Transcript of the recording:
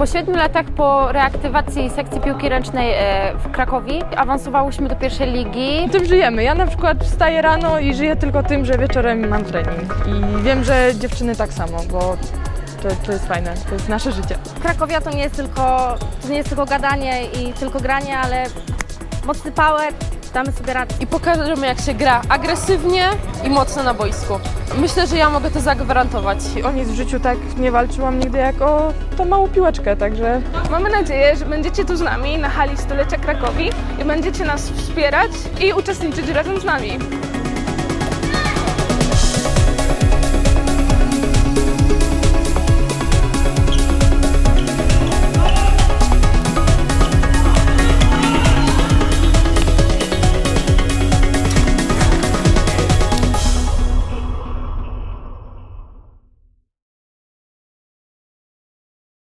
Po siedmiu latach po reaktywacji sekcji piłki ręcznej e, w Krakowie awansowałyśmy do pierwszej ligi. Tym żyjemy. Ja na przykład wstaję rano i żyję tylko tym, że wieczorem mam trening. I wiem, że dziewczyny tak samo, bo to, to jest fajne, to jest nasze życie. Krakowia to nie jest tylko, to nie jest tylko gadanie i tylko granie, ale mocny power, damy sobie radę. i pokażemy, jak się gra agresywnie i mocno na boisku. Myślę, że ja mogę to zagwarantować. O nic w życiu tak nie walczyłam nigdy jak o tą małą piłeczkę, także Mamy nadzieję, że będziecie tu z nami na hali stulecia Krakowi i będziecie nas wspierać i uczestniczyć razem z nami.